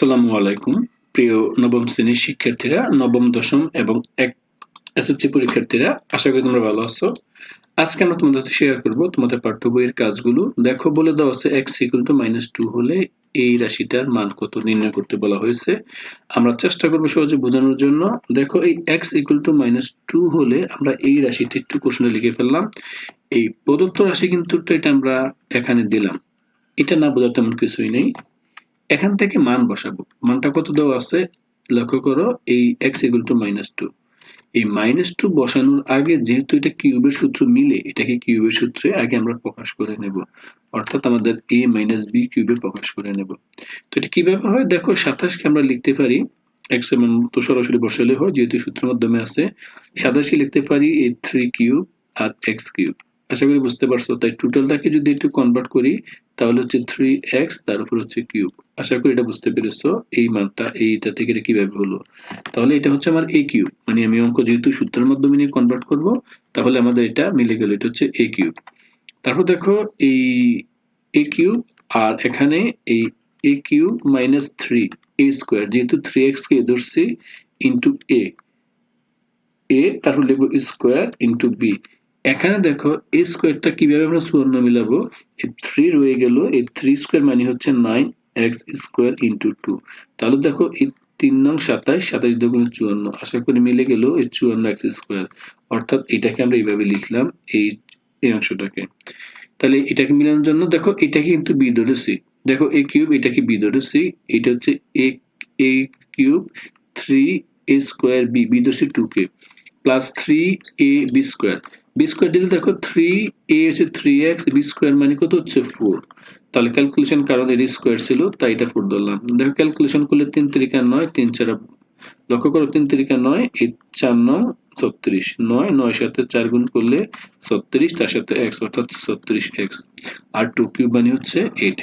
আসসালামু আলাইকুম। প্রিয় নবম শ্রেণির শিক্ষার্থীরা, নবম, দশম এবং এক এসএসসি পরীক্ষার্থীরা, আশা করি তোমরা ভালো আছো। আজকে আমরা তোমাদের সাথে শেয়ার করব তোমাদের পাঠ্য বইয়ের কাজগুলো। দেখো, বলে দেওয়া আছে x equal to minus two হলে এই রাশিটার মান কত নির্ণয় করতে বলা হয়েছে। আমরা চেষ্টা করব সহজে বোঝানোর জন্য। দেখো, এই x equal to minus two হলে আমরা এই রাশিটি একটু কোশ্চেনে লিখে ফেললাম। এই প্রদত্ত রাশি কিন্তু এটা আমরা এখানে দিলাম। এটা না বোঝার তেমন কিছুই নেই। এখান থেকে মান বসাবো। মানটা কত দেওয়া আছে? লক্ষ্য করো, এই x equal to minus two এই মাইনাস টু বসানোর আগে যেহেতু এটা কিউবের সূত্র মিলে, এটাকে কিউবের সূত্রে আগে আমরা প্রকাশ করে নেব। অর্থাৎ আমাদের এ মাইনাস বি কিউবে প্রকাশ করে নেব। তো এটা কীভাবে হয়? দেখো, সাতাশকে আমরা লিখতে পারি এক্সের মান তো সরাসরি বসালে হয়, যেহেতু সূত্রের মাধ্যমে আছে। সাতাশি লিখতে পারি, এই থ্রি কিউব আর এক্স কিউব আশা করি বুঝতে পারছ। তাই টোটালটাকে যদি একটু কনভার্ট করি, তাহলে হচ্ছে থ্রি এক্স তার উপর হচ্ছে কিউব আশা করি এটা বুঝতে পেরেছ, এই মানটা, এইটা থেকে এটা কীভাবে হলো। তাহলে এটা হচ্ছে আমার এ কিউব মানে আমি অঙ্ক যেহেতু সূত্রের মাধ্যমে নিয়ে কনভার্ট করব, তাহলে আমাদের এটা মিলে গেল, এটা হচ্ছে এ কিউব তারপর দেখো, এই এ কিউব আর এখানে এই a cube minus three a square যেহেতু থ্রি এক্স কে ধরছি ইন্টু এ এ তারপর লিখব স্কোয়ার ইন্টু বি এখানে দেখো এই স্কোয়ারটা কীভাবে আমরা চুয়ান্ন মিলাবো? এই থ্রি রয়ে গেল। এই থ্রি স্কোয়ার মানে হচ্ছে nine x square into two তাহলে দেখো এই তিন নং সাতাইশ সাতাইশ দুগুণ চুয়ান্ন। আশা করি মিলে গেল এই চুয়ান্ন এক্স স্কোয়ার অর্থাৎ এটাকে আমরা এইভাবে লিখলাম এই এই অংশটাকে। তাহলে এটাকে মিলানোর জন্য দেখো এটাকে কিন্তু বি ধরেছি দেখো এ কিউব এটাকে বি ধরেছি এটা হচ্ছে a a cube three a square b b ধরছি two K plus three a b square b square দিলে দেখো থ্রি এ হচ্ছে থ্রি এক্স বি স্কোয়ার মানে কত হচ্ছে ফোর তাহলে ক্যালকুলেশন কারণ এর স্কোয়ার ছিল, তাই এটা ফোর ধরলাম। দেখো ক্যালকুলেশন করলে তিন তিরিকা নয়, তিন চার, লক্ষ্য করো তিন তিরিকা নয়, এই চার নয়, ছত্রিশ। নয় নয় সাথে চার গুণ করলে ছত্রিশ, তার সাথে এক্স অর্থাৎ ছত্রিশ এক্স আর টু কিউব মানে হচ্ছে এইট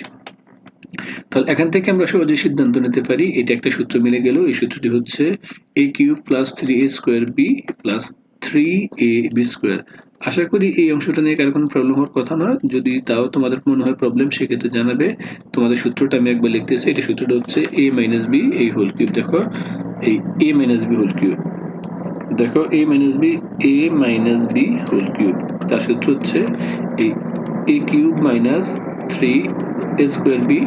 তাহলে এখান থেকে আমরা সহজে সিদ্ধান্ত নিতে পারি, এটা একটা সূত্র মিলে গেল, এই সূত্রটি হচ্ছে a cube plus three a square b plus three a b square আশা করি এই অংশটা নিয়ে কারও কোনো প্রবলেম হওয়ার কথা নয়। যদি তাও তোমাদের মনে হয় প্রবলেম সেক্ষেত্রে জানাবে। তোমাদের সূত্রটা আমি একবার লিখতেছি। এটা সূত্রটা হচ্ছে এ মাইনাস বি এই হোল কিউব দেখো। এই a minus b whole cube দেখো a minus b a minus b whole cube তার সূত্র হচ্ছে এই a cube minus three a square b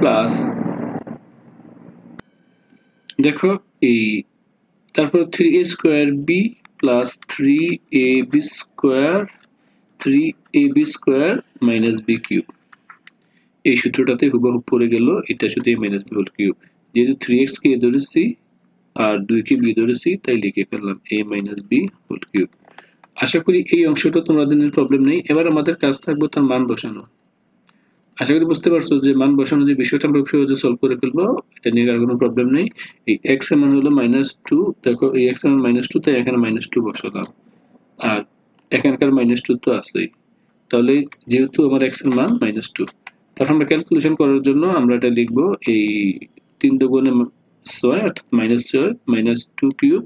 plus দেখো, এই তারপর three a square b plus three a b square three a b square minus b cube এই সূত্রটাতে হুবহু পড়ে গেল, এটা শুধু a minus b whole cube যেহেতু থ্রি এক্স কে ধরেছি আর দুই কে বি ধরেছি, তাই লিখে ফেললাম a minus b whole cube আশা করি এই অংশটা তোমাদের প্রবলেম নেই। এবার আমাদের কাজ থাকবে তার মান বসানো। আশা করি বুঝতে পারছ যে মান বসানো যে বিষয়টা আমরা সহজে সলভ করে ফেলব, এটা নিয়ে আর কোনো প্রবলেম নেই। এই এক্সের মান হলো মাইনাস টু দেখো এই এক্সের মান মাইনাস টু তাই এখানে মাইনাস টু বসালাম। আর এখানকার মাইনাস টু তো আছেই। তাহলে যেহেতু আমার এক্সের মান মাইনাস টু তারপর আমরা ক্যালকুলেশন করার জন্য আমরা এটা লিখব এই তিন দুগুণে ছয় অর্থাৎ মাইনাস ছয় মাইনাস টু কিউব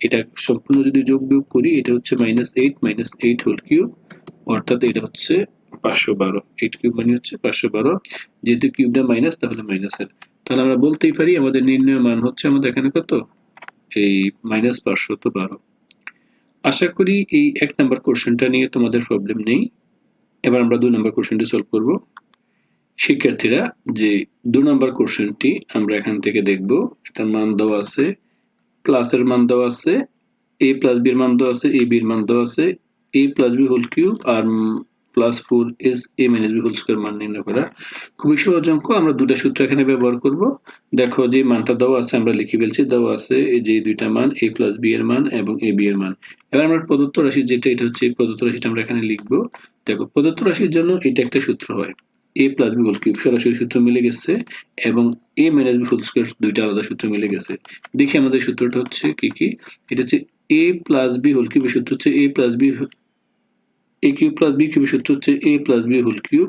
এটা সম্পূর্ণ যদি যোগ বিয়োগ করি, এটা হচ্ছে minus eight minus eight whole cube অর্থাৎ এটা হচ্ছে পাঁচশো বারো। এইট কিউব মানে হচ্ছে পাঁচশো বারো। যেহেতু কিউবটা মাইনাস তাহলে মাইনাসের তাহলে আমরা বলতেই পারি আমাদের নির্ণয় মান হচ্ছে আমাদের এখানে কত? এই মাইনাস পাঁচশো তো বারো। আশা করি এই এক নাম্বার কোশ্চেনটা নিয়ে তোমাদের প্রবলেম নেই। এবার আমরা দুই নাম্বার কোশ্চেনটি সলভ করব। শিক্ষার্থীরা, যে দু নাম্বার কোশ্চেনটি আমরা এখান থেকে দেখব। এটার মান দেওয়া আছে প্লাসের মান দেওয়া আছে এ প্লাস বির মান দেওয়া আছে এ বির মান দেওয়া আছে a plus b whole cube R plus four s a minus b whole square মান নির্ণয় করা। খুবই সহজ অঙ্ক, আমরা দুটা সূত্র এখানে ব্যবহার করব। দেখো যে মানটা দেওয়া আছে, আমরা লিখে ফেলছি, দেওয়া আছে এই যে দুইটা মান এ প্লাস বি এর মান এবং এ বি এর মান। এবার আমরা প্রদত্ত রাশি যেটা, এটা হচ্ছে প্রদত্ত রাশিটা আমরা এখানে লিখব। দেখো, প্রদত্ত রাশির জন্য এটা একটা সূত্র হয়। A plus b whole cube সরাসরি সূত্র মিলে গেছে এবং a minus b whole square দুইটা আলাদা সূত্র মিলে গেছে। দেখি আমাদের সূত্রটা হচ্ছে কি কি? এটা হচ্ছে এ প্লাস বি হোল কিউবের সূত্র হচ্ছে a plus b a cube plus b কিউবের সূত্র হচ্ছে a plus b whole cube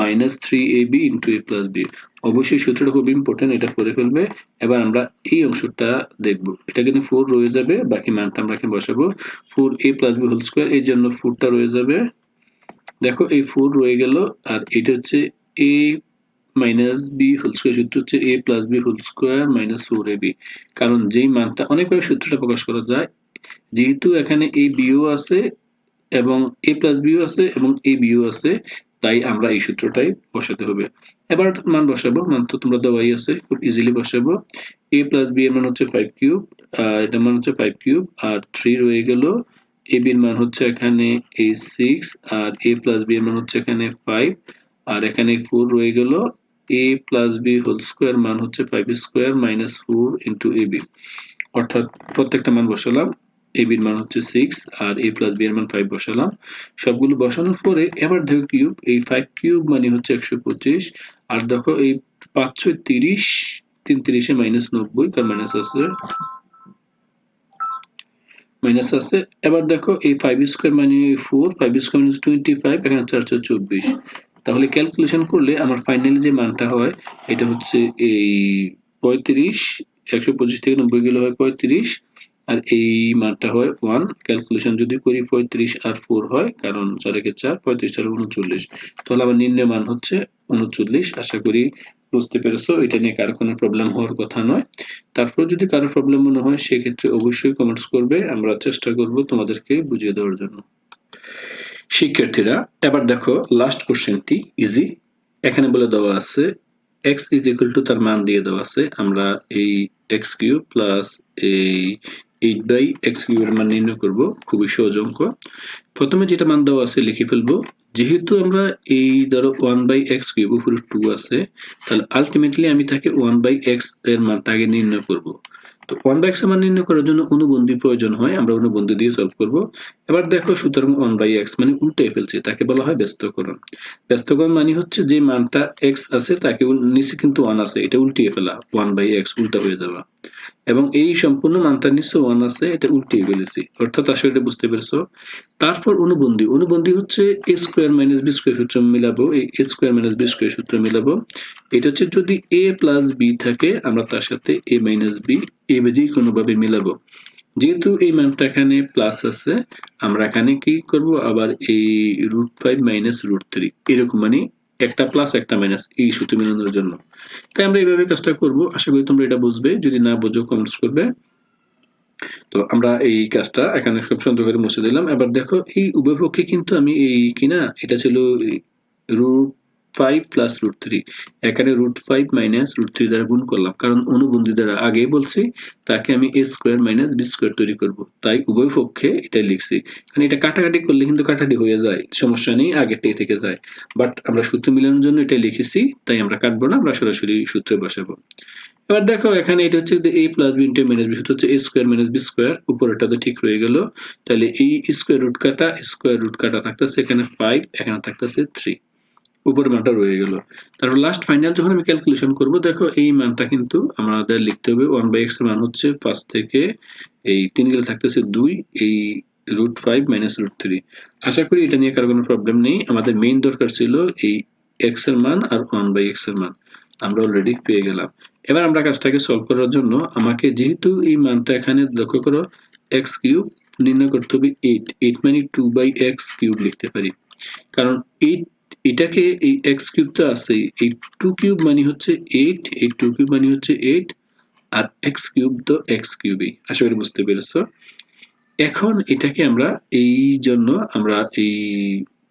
minus three a b into a plus b অবশ্যই সূত্রটা খুব ইম্পর্টেন্ট এটা করে ফেলবে। এবার আমরা এই অংশটা দেখব। এটা কিন্তু ফোর রয়ে যাবে, বাকি মানটা আমরা এখানে বসাবো। Four a plus b whole square এই জন্য ফোরটা রয়ে যাবে। দেখো, এই ফোর রয়ে গেল, আর এটা হচ্ছে a minus b whole square সূত্র হচ্ছে a plus b whole square minus four a b কারণ যেই মানটা অনেকভাবে সূত্রটা প্রকাশ করা যায়, যেহেতু এখানে এ বিও আছে এবং এ প্লাস বিও আছে এবং এ বিও আছে, তাই আমরা এই সূত্রটাই বসাতে হবে। এবার মান বসাবো, মান তো তোমরা দেওয়াই আছে, খুব ইজিলি বসাবো। এ প্লাস বি এর মান হচ্ছে ফাইভ কিউব এটার মান হচ্ছে ফাইভ কিউব আর থ্রি রয়ে গেল। এ বির মান হচ্ছে এখানে এ সিক্স আর এ প্লাস বি এর মান হচ্ছে এখানে ফাইভ আর এখানে ফোর রয়ে গেল। A plus b whole square মান হচ্ছে five square minus four into a b অর্থাৎ প্রত্যেকটা মান বসালাম। এ বির মান হচ্ছে সিক্স আর এ প্লাস বি এর মান ফাইভ বসালাম। সবগুলো বসানোর পরে এবার দেখো কিউব এই ফাইভ কিউব মানে হচ্ছে একশো পঁচিশ। আর দেখো এই পাঁচশো তিরিশ, তিন তিরিশে মাইনাস নব্বই, তার মাইনাস আছে। মাইনাস আছে। এবার দেখো এই ফাইভ স্কোয়ার মানে four five square minus twenty five এখানে চারশো চব্বিশ। তাহলে ক্যালকুলেশন করলে আমার ফাইনালি যে মানটা হয়, এটা হচ্ছে এই পঁয়ত্রিশ, একশো পঁচিশ থেকে নব্বই গেলে হয় পঁয়ত্রিশ। আর এই মানটা হয় ওয়ান ক্যালকুলেশন যদি করি পঁয়ত্রিশ আর ফোর হয়, কারণ চার একে চার, পঁয়ত্রিশ চার উনচল্লিশ। তাহলে আমার নির্ণয় মান হচ্ছে উনচল্লিশ। আশা করি বুঝতে পেরেছ, এটা নিয়ে কারও কোনো প্রবলেম হওয়ার কথা নয়। তারপর যদি কারও প্রবলেম মনে হয়, সেক্ষেত্রে অবশ্যই কমেন্টস করবে। আমরা চেষ্টা করব তোমাদেরকে বুঝিয়ে দেওয়ার জন্য। শিক্ষার্থীরা, এবার দেখো লাস্ট কোশ্চেনটি ইজি এখানে বলে দেওয়া আছে এক্স ইজ ইকুয়াল টু তার মান দিয়ে দেওয়া আছে। আমরা এই এক্স কিউ প্লাস এই এইট বাই এক্স কিউবের মান নির্ণয় করব, খুবই সহজ অঙ্ক। প্রথমে যেটা মান দেওয়া আছে, লিখে ফেলব। যেহেতু আমরা এই ধরো ওয়ান বাই এক্স কিউব উপরে টু আছে, তাহলে আলটিমেটলি আমি তাকে ওয়ান বাই এক্সের মানটা আগে নির্ণয় করব। তো ওয়ান বাই এক্সের মান নির্ণয় করার জন্য অনুবন্ধী প্রয়োজন হয়, আমরা অনুবন্ধী দিয়ে সলভ করব। এবার দেখো সুতরাং ওয়ান বাই এক্স মানে উল্টে ফেলছে, তাকে বলা হয় ব্যস্তকরণ ব্যস্তকরণ মানে হচ্ছে যে মানটা এক্স আছে, তাকে নিচে কিন্তু ওয়ান আছে, এটা উল্টিয়ে ফেলা ওয়ান বাই এক্স উল্টা হয়ে যাওয়া। এবং এই সম্পূর্ণ মানটা নিচে ওয়ান আছে এটা উল্টিয়ে ফেলেছি। অর্থাৎ আসলে এটা বুঝতে পেরেছ? তারপর অনুবন্ধী। অনুবন্ধী হচ্ছে a square minus b square সূত্র মিলাবো। এই a square minus b square সূত্র মিলাবো। এটা হচ্ছে যদি এ প্লাস বি থাকে, আমরা তার সাথে এ মাইনাস বি, এ বেজেই কোনোভাবে মিলাবো। যেহেতু এই মানটা এখানে প্লাস আছে, আমরা এখানে কি করব? আবার এই root five minus root three. এরকম মানে একটা প্লাস একটা মাইনাস এই সূত্র মিলনের জন্য। তাই আমরা এইভাবে কাজটা করব। আশা করি তোমরা এটা বুঝবে। যদি না বুঝো কমেন্টস করবে। তো আমরা এই কাজটা এখানে সব সুন্দর করে মুছে দিলাম। এবার দেখো, এই উভয় পক্ষে কিন্তু আমি এই কিনা এটা ছিল root five plus root three এখানে root five minus root three দ্বারা গুণ করলাম। কারণ অনুবন্ধী দ্বারা আগেই বলছি, তাকে আমি a square minus b square তৈরি করব। তাই উভয় পক্ষে এটাই লিখছি। কারণ এটা কাটাকাটি করলে কিন্তু কাটাটি হয়ে যায়। সমস্যা নেই, আগেরটাই থেকে যায়। বাট আমরা সূত্র মিলানোর জন্য এটাই লিখেছি, তাই আমরা কাটবো না, আমরা সরাসরি সূত্রে বসাবো। এবার দেখো, এখানে এটা হচ্ছে a plus b into minus b সূত্র হচ্ছে a square minus b square উপরেটা তো ঠিক রয়ে গেল। তাহলে এই স্কোয়ার রুট কাটা স্কোয়ার রুট কাটা থাকতেছে এখানে ফাইভ এখানে থাকতেছে থ্রি উপরের মানটা রয়ে গেল। তারপর লাস্ট ফাইনাল যখন আমি ক্যালকুলেশন করব, দেখো এই মানটা কিন্তু আমাদের লিখতে হবে ওয়ান বাই এক্স মান হচ্ছে ফার্স্ট থেকে এই তিন গেলে থাকতেছে দুই, এই root five minus root three আশা করি এটা নিয়ে কারও কোনো প্রবলেম নেই। আমাদের মেইন দরকার ছিল এই এক্সের মান আর ওয়ান বাই এক্সের মান। আমরা অলরেডি পেয়ে গেলাম। এবার আমরা কাজটাকে সলভ করার জন্য আমাকে যেহেতু এই মানটা এখানে লক্ষ্য করো এক্স কিউব নির্ণয় করতে হবে এইট এইট মানে টু বাই এক্স কিউব লিখতে পারি। কারণ এইট এটাকে এই এক্স কিউব তো আছে, এই টু কিউব মানে হচ্ছে এইট এই টু কিউব মানে হচ্ছে এইট আর এক্স কিউব তো এক্স কিউবই আশা করি বুঝতে পেরেছ। এখন এটাকে আমরা এই জন্য আমরা এই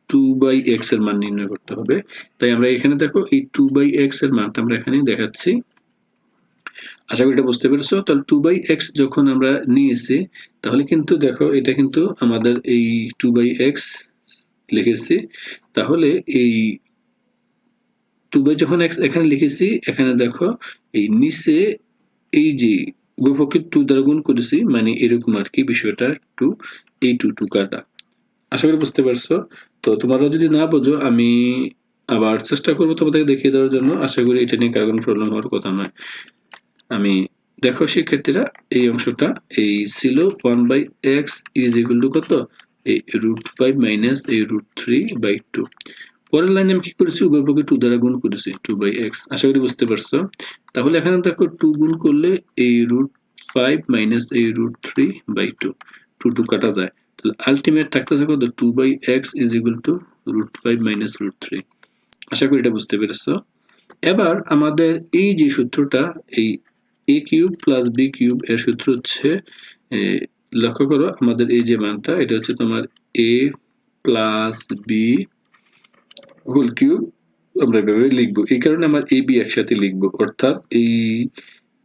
টু বাই এক্সের মান নির্ণয় করতে হবে। তাই আমরা এখানে দেখো, এই টু বাই এক্সের মানটা আমরা এখানে দেখাচ্ছি। আশা করি এটা বুঝতে পেরেছ। তাহলে টু বাই এক্স যখন আমরা নিয়েছি, তাহলে কিন্তু দেখো, এটা কিন্তু আমাদের এই টু বাই এক্স লিখেছি। তাহলে এই টু বাই যখন এখানে লিখেছি, এখানে দেখো এই নিচে এই যে উভয়পক্ষে টু দ্বারা গুণ করেছি মানে এরকম আর কি বিষয়টা টু, এই টু টু কাটা আশা করি বুঝতে পারছ? তো তোমরা যদি না বোঝো, আমি আবার চেষ্টা করব তোমাদেরকে দেখিয়ে দেওয়ার জন্য। আশা করি এটা নিয়ে কারণ প্রবলেম হওয়ার কথা নয়। আমি দেখো শিক্ষার্থীরা, এই অংশটা, এই ছিল one by x is equal to কত? এই রুট ফাইভ মাইনাস এই রুট থ্রি বাই টু পরের লাইনে আমি কি করেছি? উভয় পক্ষে টু দ্বারা গুণ করেছি টু বাই এক্স আশা করি বুঝতে পারছ? তাহলে এখানে দেখো টু গুণ করলে এই রুট ফাইভ মাইনাস এই root three by two two two কাটা যায়। তাহলে আলটিমেট থাকতেছে কত two by x is equal to root five minus root three আশা করি এটা বুঝতে পেরেছ? এবার আমাদের এই যে সূত্রটা, এই a cube plus b cube এর সূত্র হচ্ছে লক্ষ্য করো, আমাদের এই যে মানটা, এটা হচ্ছে তোমার a plus b whole cube আমরা এভাবে লিখব। এই কারণে আমার এ বি একসাথে লিখব। অর্থাৎ এই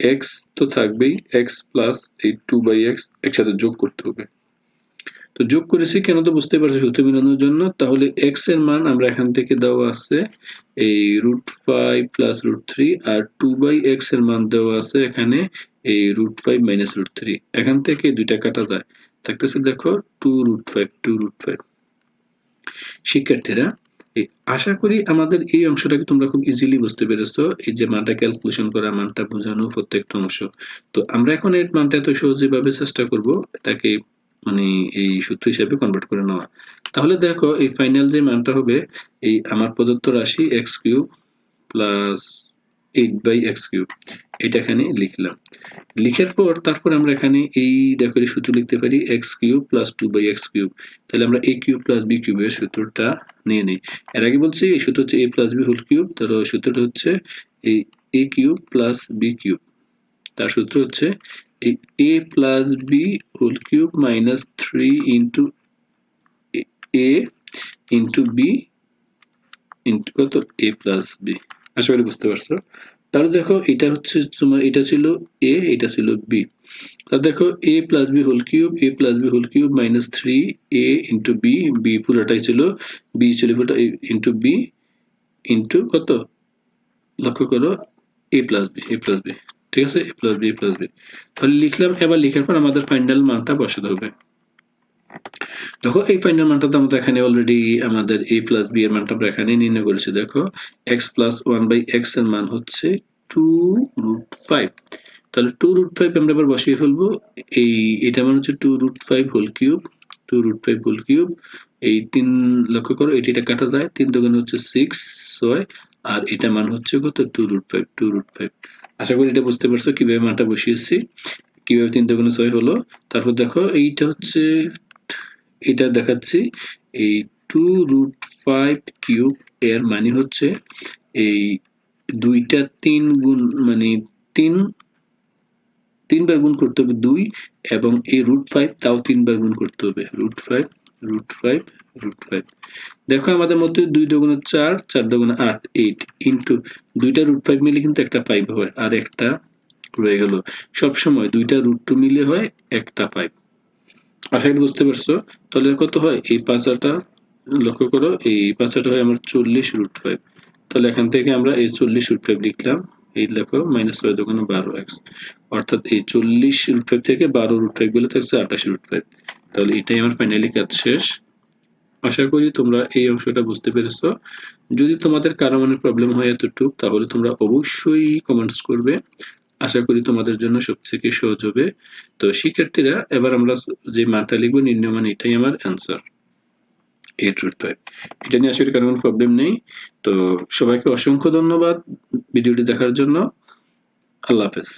এক্স তো থাকবেই এক্স প্লাস এই টু বাই এক্স একসাথে যোগ করতে হবে। তো যোগ করেছি কেন তো বুঝতে পারছি সূত্র মিলানোর জন্য? তাহলে এক্সের মান আমরা এখান থেকে দেওয়া আছে, এই root five plus root three R two by এক্সের মান দেওয়া আছে এখানে এই root five minus root three এখান থেকে দুইটা কাটা যায়। থাকতেছে দেখো two root five two root five শিক্ষার্থীরা আশা করি আমাদের এই অংশটাকে তোমরা খুব ইজিলি বুঝতে পেরেছ। এই যে মানটা ক্যালকুলেশন করা, মানটা বোঝানো প্রত্যেকটা অংশ। তো আমরা এখন এর মানটা এত সহজভাবে চেষ্টা করব এটাকে মানে এই সূত্র হিসাবে কনভার্ট করে নেওয়া। তাহলে দেখো এই ফাইনাল যে মানটা হবে, এই আমার প্রদত্ত রাশি x cube plus eight by x cube এটা এখানে লিখলাম। লিখার পর তারপর আমরা এখানে এই দেখো সূত্র লিখতে পারি x cube plus two by x cube তাহলে আমরা এ কিউব প্লাস বি কিউবের সূত্রটা নিয়ে নিই। এর আগে বলছি এই সূত্র হচ্ছে a plus b whole cube তার সূত্রটা হচ্ছে এই a cube plus b cube তার সূত্র হচ্ছে এই a plus b whole cube minus three into a into b into কত? এ প্লাস বি আশা করি বুঝতে পারছ। তাহলে দেখো, এটা হচ্ছে তোমার, এটা ছিল এ এটা ছিল বি তাহলে দেখো a plus b whole cube a plus b whole cube minus three a into b b পুরোটাই ছিল বি ছিল পুরোটা ইন্টু বি ইন্টু কত? লক্ষ্য করো a plus b a plus b ঠিক আছে? A plus b a plus b তাহলে লিখলাম, এবার লিখার পর আমাদের ফাইনাল মানটা বসাতে হবে। দেখো, এই ফাইনাল মানটা তো আমরা এখানে অলরেডি আমাদের এ প্লাস বি এর মানটা আমরা এখানে নির্ণয় করেছি। দেখো এক্স প্লাস ওয়ান বাই এক্সের মান হচ্ছে টু রুট ফাইভ তাহলে টু রুট ফাইভ আমরা এবার বসিয়ে ফেলব। এই এটা মান হচ্ছে two root five whole cube two root five whole cube এই তিন, লক্ষ্য করো, এটি কাটা যায়। তিন দোকানে হচ্ছে সিক্স ছয়, আর এটা মান হচ্ছে কত? Two root five two root five আশা করি এটা বুঝতে পারছ কীভাবে মানটা বসিয়েছি। কীভাবে তিন দোকানে ছয় হলো। তারপর দেখো, এইটা হচ্ছে এটা দেখাচ্ছি। এই টু রুট ফাইভ কিউব এর মানে হচ্ছে এই দুইটা তিন গুণ মানে তিন, তিনবার গুণ করতে হবে দুই এবং এই রুট ফাইভ তাও তিনবার গুণ করতে হবে। Root five root five root five দেখো আমাদের মধ্যে দুই দোগুণে চার চার দোগুণে আট এইট ইন্টু দুইটা রুট ফাইভ মিলে কিন্তু একটা ফাইভ হয়, আর একটা রয়ে গেল। সবসময় দুইটা রুট টু মিলে হয়, একটা ফাইভ আশা করি বুঝতে পারছ? তাহলে কত হয়? এই পাঁচাটা লক্ষ্য করো, এই পাঁচাটা হয় আমার চল্লিশ রুট ফাইভ তাহলে এখান থেকে আমরা এই চল্লিশ রুট ফাইভ লিখলাম। এই দেখো মাইনাস ছয় দোকানে বারো এক্স অর্থাৎ এই চল্লিশ রুট ফাইভ থেকে বারো রুট ফাইভগুলো থাকছে আঠাশ রুট ফাইভ তাহলে এটাই আমার ফাইনালি কাজ শেষ। আশা করি তোমরা এই অংশটা বুঝতে পেরেছ। যদি তোমাদের কারও মনে প্রবলেম হয় এতটুক, তাহলে তোমরা অবশ্যই কমেন্টস করবে। আশা করি তোমাদের জন্য সব থেকে সহজ হবে। তো শিক্ষার্থীরা, এবার আমরা যে মাথা লিখব নির্ণয় এটাই আমার অ্যান্সার এইট রুট ফাইভ এটা নিয়ে আসলে কারণ প্রবলেম নেই। তো সবাইকে অসংখ্য ধন্যবাদ ভিডিওটি দেখার জন্য। আল্লাহ হাফেজ।